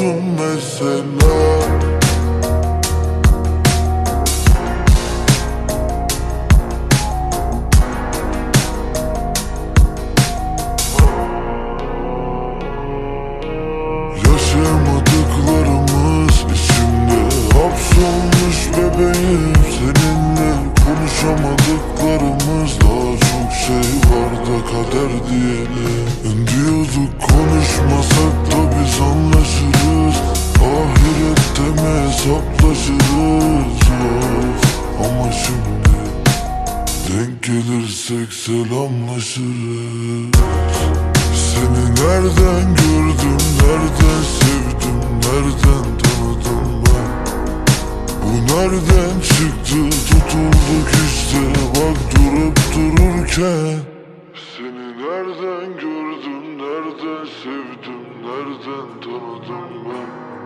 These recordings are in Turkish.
yapıyorsun mesela Yaşamadıklarımız içimde hapsolmuş bebeğim. Seninle konuşamadıklarımız daha çok şey vardı kader diyelim hesaplaşırız. Ama şimdi denk gelirsek selamlaşırız. Seni nereden gördüm, nereden sevdim, nereden tanıdım ben? Bu nereden çıktı, tutulduk işte bak durup dururken. Seni nereden gördüm, nereden sevdim, nereden tanıdım ben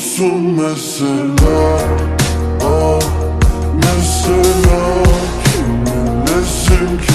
musun mesela? Ah, mesela kimin nesin ki?